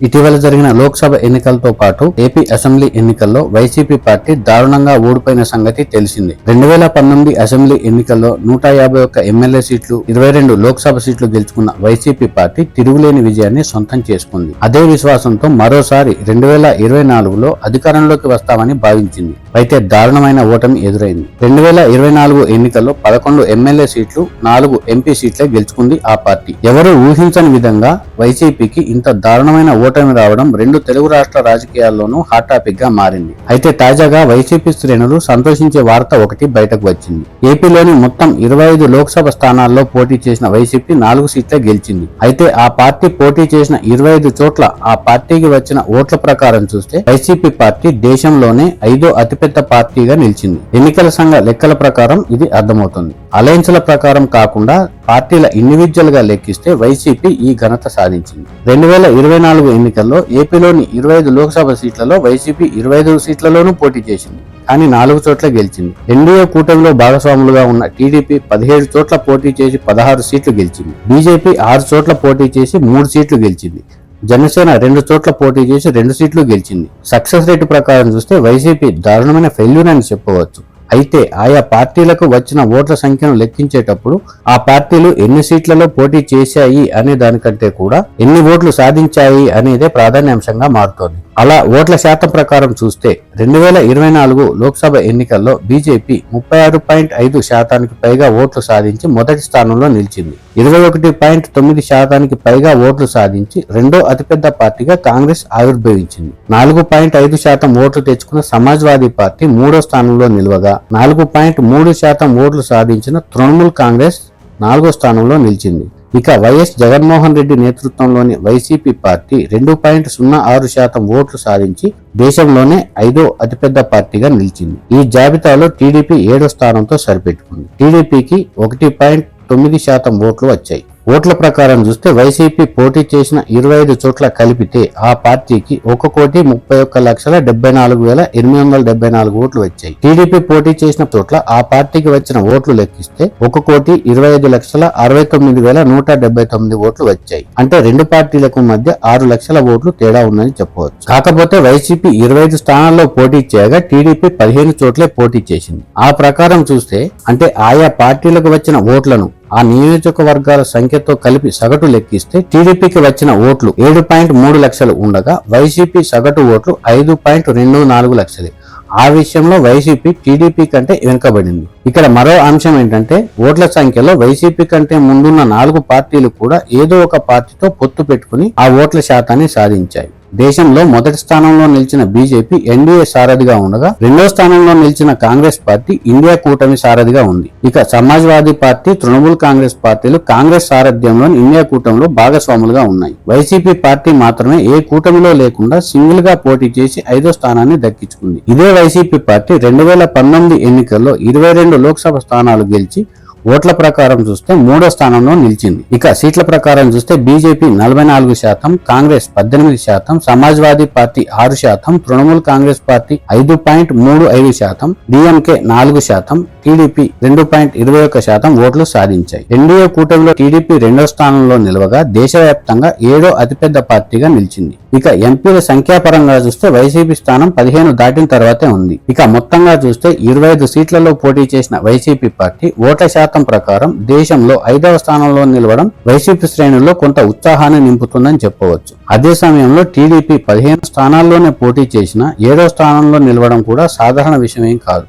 ఇటీవల జరిగిన లోక్సభ ఎన్నికలతో పాటు ఏపీ అసెంబ్లీ ఎన్నికల్లో వైసీపీ పార్టీ దారుణంగా ఓడిపోయిన సంగతి తెలిసింది. రెండు వేల పంతొమ్మిది అసెంబ్లీ ఎన్నికల్లో నూట యాభై ఒక్క ఎమ్మెల్యే సీట్లు ఇరవై రెండు లోక్సభ సీట్లు గెలుచుకున్న వైసీపీ పార్టీ తిరుగులేని విజయాన్ని సొంతం చేసుకుంది. అదే విశ్వాసంతో మరోసారి రెండు వేల ఇరవై నాలుగులో అధికారంలోకి వస్తామని భావించింది. అయితే దారుణమైన ఓటమి ఎదురైంది. రెండు వేల ఇరవై నాలుగు ఎన్నికల్లో పదకొండు ఎమ్మెల్యే సీట్లు నాలుగు ఎంపీ సీట్లే గెలుచుకుంది ఆ పార్టీ. ఎవరు ఊహించని విధంగా వైసీపీకి ఇంత దారుణమైన ఓటమి రావడం రెండు తెలుగు రాష్ట్ర రాజకీయాల్లోనూ హాట్ టాపిక్గా మారింది. అయితే తాజాగా వైసీపీ శ్రేణులు సంతోషించే వార్త ఒకటి బయటకు వచ్చింది. ఏపీలోని మొత్తం ఇరవై ఐదు లోక్సభ స్థానాల్లో పోటీ చేసిన వైసీపీ నాలుగు సీట్లే గెలిచింది. అయితే ఆ పార్టీ పోటీ చేసిన ఇరవై ఐదు చోట్ల ఆ పార్టీకి వచ్చిన ఓట్ల ప్రకారం చూస్తే వైసీపీ పార్టీ దేశంలోనే ఐదో అతిపెద్ద పార్టీగా నిలిచింది. ఎన్నికల సంఘ లెక్కల ప్రకారం ఇది అర్థమవుతుంది. అలయన్స్ల ప్రకారం కాకుండా పార్టీల ఇండివిజువల్గా లెక్కిస్తే వైసీపీ ఈ ఘనత సాధించింది. రెండు వేల ఇరవై నాలుగు ఎన్నికల్లో ఏపీలోని ఇరవై ఐదు లోక్సభ సీట్లలో వైసీపీ ఇరవై ఐదు సీట్లలోనూ పోటీ చేసింది. కానీ నాలుగు చోట్ల గెలిచింది. ఎన్డీఏ కూటమిలో భాగస్వాములుగా ఉన్న టీడీపీ పదిహేడు చోట్ల పోటీ చేసి పదహారు సీట్లు గెలిచింది. బీజేపీ ఆరు చోట్ల పోటీ చేసి మూడు సీట్లు గెలిచింది. జనసేన రెండు చోట్ల పోటీ చేసి రెండు సీట్లు గెలిచింది. సక్సెస్ రేటు ప్రకారం చూస్తే వైసీపీ దారుణమైన ఫెయిల్యూర్ అని చెప్పవచ్చు. అయితే ఆయా పార్టీలకు వచ్చిన ఓట్ల సంఖ్యను లెక్కించేటప్పుడు ఆ పార్టీలు ఎన్ని సీట్లలో పోటీ చేశాయి అనే దానికంటే కూడా ఎన్ని ఓట్లు సాధించాయి అనేదే ప్రాధాన్యాంశంగా మారుతోంది. అలా ఓట్ల శాతం ప్రకారం చూస్తే రెండు వేల ఇరవై నాలుగు లోక్సభ ఎన్నికల్లో బీజేపీ ముప్పై ఆరు పాయింట్ ఐదు శాతానికి పైగా ఓట్లు సాధించి మొదటి స్థానంలో నిలిచింది. ఇరవై ఒకటి పాయింట్ తొమ్మిది శాతానికి పైగా ఓట్లు సాధించి రెండో అతిపెద్ద పార్టీగా కాంగ్రెస్ ఆవిర్భవించింది. నాలుగు పాయింట్ ఐదు శాతం ఓట్లు తెచ్చుకున్న సమాజ్వాదీ పార్టీ మూడో స్థానంలో నిలవగా నాలుగు పాయింట్ మూడు శాతం ఓట్లు సాధించిన తృణమూల్ కాంగ్రెస్ నాలుగో స్థానంలో నిలిచింది. ఇక వైఎస్ జగన్మోహన్ రెడ్డి నేతృత్వంలోని వైసీపీ పార్టీ రెండు పాయింట్ సున్నా ఆరు శాతం ఓట్లు సాధించి దేశంలోనే ఐదో అతిపెద్ద పార్టీగా నిలిచింది. ఈ జాబితాలో టీడీపీ ఏడో స్థానంతో సరిపెట్టుకుంది. టీడీపీకి ఒకటి పాయింట్ తొమ్మిది శాతం ఓట్లు వచ్చాయి. ఓట్ల ప్రకారం చూస్తే వైసీపీ పోటీ చేసిన ఇరవై ఐదు చోట్ల కలిపితే ఆ పార్టీకి ఒక కోటి ముప్పై ఒక్క లక్షల డెబ్బై నాలుగు వేల ఎనిమిది వందల డెబ్బై నాలుగు ఓట్లు వచ్చాయి. టీడీపీ పోటీ చేసిన చోట్ల ఆ పార్టీకి వచ్చిన ఓట్లు లెక్కిస్తే ఒక కోటి ఇరవై ఐదు లక్షల అరవై తొమ్మిది వేల నూట డెబ్బై తొమ్మిది ఓట్లు వచ్చాయి. అంటే రెండు పార్టీలకు మధ్య ఆరు లక్షల ఓట్లు తేడా ఉందని చెప్పవచ్చు. కాకపోతే వైసీపీ ఇరవై ఐదు స్థానాల్లో పోటీ చేయగా టీడీపీ పదిహేను చోట్లే పోటీ చేసింది. ఆ ప్రకారం చూస్తే అంటే ఆయా పార్టీలకు వచ్చిన ఓట్లను ఆ నియోజకవర్గాల సంఖ్యతో కలిపి సగటు లెక్కిస్తే టీడీపీకి వచ్చిన ఓట్లు ఏడు పాయింట్ మూడు లక్షలు ఉండగా వైసీపీ సగటు ఓట్లు ఐదు పాయింట్ రెండు నాలుగు లక్షలు. ఆ విషయంలో వైసీపీ టీడీపీ కంటే వెనుకబడింది. ఇక్కడ మరో అంశం ఏంటంటే ఓట్ల సంఖ్యలో వైసీపీ కంటే ముందున్న నాలుగు పార్టీలు కూడా ఏదో ఒక పార్టీతో పొత్తు పెట్టుకుని ఆ ఓట్ల శాతాన్ని సాధించాయి. దేశంలో మొదటి స్థానంలో నిలిచిన బీజేపీ ఎన్డీఏ సారథిగా ఉండగా రెండో స్థానంలో నిలిచిన కాంగ్రెస్ పార్టీ ఇండియా కూటమి సారథిగా ఉంది. ఇక సమాజ్వాదీ పార్టీ తృణమూల్ కాంగ్రెస్ పార్టీలు కాంగ్రెస్ సారథ్యంలోని ఇండియా కూటమిలో భాగస్వాములుగా ఉన్నాయి. వైసీపీ పార్టీ మాత్రమే ఏ కూటమిలో లేకుండా సింగిల్గా పోటీ చేసి ఐదో స్థానాన్ని దక్కించుకుంది. ఇదే వైసీపీ పార్టీ రెండు వేల పంతొమ్మిది ఎన్నికల్లో ఇరవై రెండు లోక్సభ స్థానాలు గెలిచి ఓట్ల ప్రకారం చూస్తే మూడో స్థానంలో నిలిచింది. ఇక సీట్ల ప్రకారం చూస్తే బీజేపీ నలభై నాలుగు శాతం కాంగ్రెస్ పద్దెనిమిది శాతం సమాజ్వాదీ పార్టీ ఆరు శాతం తృణమూల్ కాంగ్రెస్ పార్టీ ఐదు పాయింట్ మూడు ఐదు శాతం డిఎంకే నాలుగు శాతం టీడీపీ రెండు పాయింట్ ఇరవై ఒక్క శాతం ఓట్లు సాధించాయి. ఎన్డీఏ కూటమిలో టీడీపీ రెండో స్థానంలో నిలవగా దేశవ్యాప్తంగా ఏడో అతిపెద్ద పార్టీగా నిలిచింది. ఇక ఎంపీల సంఖ్యాపరంగా చూస్తే వైసీపీ స్థానం పదిహేను దాటిన తర్వాతే ఉంది. ఇక మొత్తంగా చూస్తే ఇరవై ఐదు సీట్లలో పోటీ చేసిన వైసీపీ పార్టీ ఓట్ల శాతం ప్రకారం దేశంలో ఐదవ స్థానంలో నిలవడం వైసీపీ శ్రేణుల్లో కొంత ఉత్సాహాన్ని నింపుతుందని చెప్పవచ్చు. అదే సమయంలో టీడీపీ పదిహేను స్థానాల్లోనే పోటీ చేసిన ఏడో స్థానంలో నిలవడం కూడా సాధారణ విషయం ఏం కాదు.